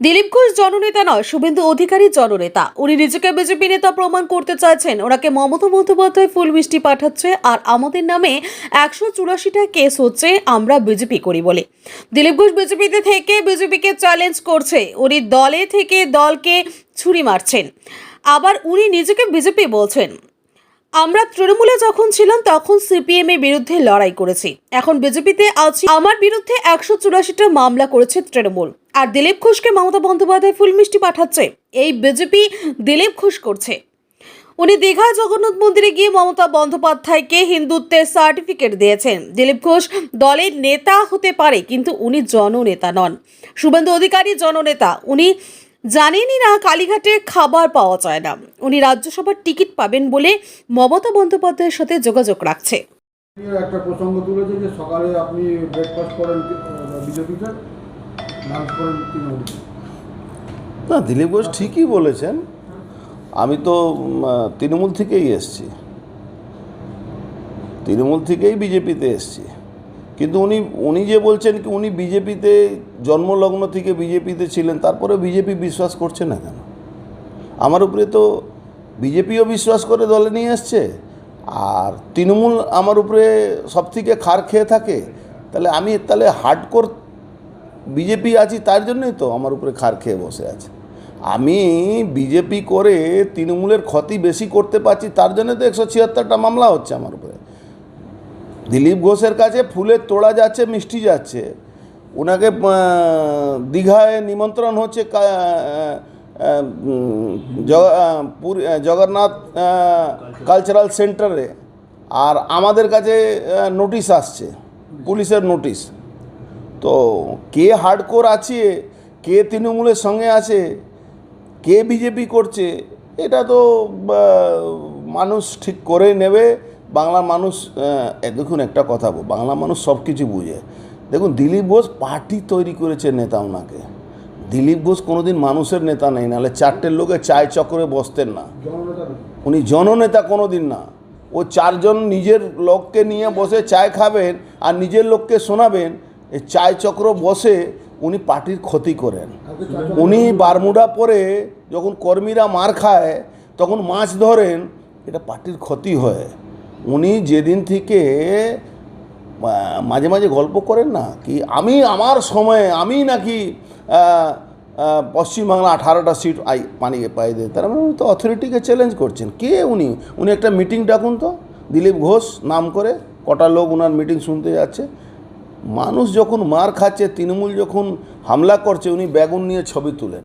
দিলীপ ঘোষ জননেতা নয়, শুভেন্দু অধিকারী জননেতা। উনি নিজেকে বিজেপি নেতা প্রমাণ করতে চাইছেন। ওনাকে মমতা বন্দ্যোপাধ্যায় ফুল মিষ্টি পাঠাচ্ছে আর আমাদের নামে একশো চুরাশিটা কেস হচ্ছে আমরা বিজেপি করি বলে। দিলীপ ঘোষ বিজেপিতে থেকে বিজেপিকে চ্যালেঞ্জ করছে। উনি দলে থেকে দলকে ছুরি মারছেন। আবার উনি নিজেকে বিজেপি বলছেন। আমরা তৃণমূলে যখন ছিলাম তখন সিপিএম এর বিরুদ্ধে লড়াই করেছি। এখন বিজেপিতে আছি। আমার বিরুদ্ধে একশো চুরাশিটা মামলা করেছে তৃণমূল। আর দিলীপ ঘোষকে মমতা বন্দ্যোপাধ্যায় ফুলমিষ্টি পাঠাচ্ছে। এই বিজেপি দিলীপ ঘোষ করছে। উনি দীঘা জগন্নাথ মন্দিরে গিয়ে মমতা বন্দ্যোপাধ্যায়কে হিন্দুত্বের সার্টিফিকেট দিয়েছেন। দিলীপ ঘোষ দলের নেতা হতে পারে, কিন্তু উনি জননেতা নন। শুভেন্দু অধিকারী জননেতা, উনি জানেনই না কালীঘাটে খাবার পাওয়া যায় না। উনি রাজ্যসভার টিকিট পাবেন বলে মমতা বন্দ্যোপাধ্যায়ের সাথে যোগাযোগ রাখছে। একটা প্রসঙ্গ তুলেছে যে সকালে আপনি ব্রেকফাস্ট করেন বিজেপিতে? না, দিলীপ ঘোষ ঠিকই বলেছেন। আমি তো তৃণমূল থেকেই এসছি। তৃণমূল থেকেই বিজেপিতে এসছি। কিন্তু উনি উনি যে বলছেন কি, উনি বিজেপিতে, জন্মলগ্ন থেকে বিজেপিতে ছিলেন তারপরে বিজেপি বিশ্বাস করছে না কেন? আমার উপরে তো বিজেপিও বিশ্বাস করে দলে নিয়ে এসছে। আর তৃণমূল আমার উপরে সব থেকে খার খেয়ে থাকে। তাহলে আমি, তাহলে হার্ডকোর বিজেপি আছি তার জন্যই তো আমার উপরে খার খেয়ে বসে আছে। আমি বিজেপি করে তৃণমূলের ক্ষতি বেশি করতে পারছি, তার জন্য তো একশো ছিয়াত্তরটা মামলা হচ্ছে আমার উপরে। দিলীপ ঘোষের কাছে ফুলের তোড়া যাচ্ছে, মিষ্টি যাচ্ছে। ওনাকে দীঘায় নিমন্ত্রণ হচ্ছে জগন্নাথ কালচারাল সেন্টারে আর আমাদের কাছে নোটিশ আসছে, পুলিশের নোটিশ তো কে হার্ডকোর আছে? কে তৃণমূলের সঙ্গে আছে? কে বিজেপি করছে? এটা তো মানুষ ঠিক করে নেবে। বাংলা মানুষ দেখুন একটা কথা বল মানুষ সব কিছু বুঝে। দেখুন, দিলীপ ঘোষ পার্টি তৈরি করেছে নেতা ওনাকে। দিলীপ ঘোষ কোনোদিন মানুষের নেতা নেই, নাহলে চারটে লোকে চায় চক্রে বসতেন না। উনি জননেতা কোনো দিন না। ও চারজন নিজের লোককে নিয়ে বসে চায় খাবেন আর নিজের লোককে শোনাবেন। এই চায় চক্র বসে উনি পার্টির ক্ষতি করেন। উনি বারমুডা পরে যখন কর্মীরা মার খায়, তখন মাছ ধরেন, এটা পার্টির ক্ষতি হয়। উনি যেদিন থেকে মাঝে মাঝে গল্প করেন না কি, আমি আমার সময়ে, আমি নাকি পশ্চিমবাংলা আঠারোটা সিট আই পানিয়ে পাই দেয়। তার মানে উনি তো অথরিটিকে চ্যালেঞ্জ করছেন। কে উনি? উনি একটা মিটিং ডাকুন তো, দিলীপ ঘোষ নাম করে, কটা লোক ওনার মিটিং শুনতে যাচ্ছে। মানুষ যখন মার খাচ্ছে তৃণমূল যখন হামলা করছে উনি বেগুন নিয়ে ছবি তুলেন।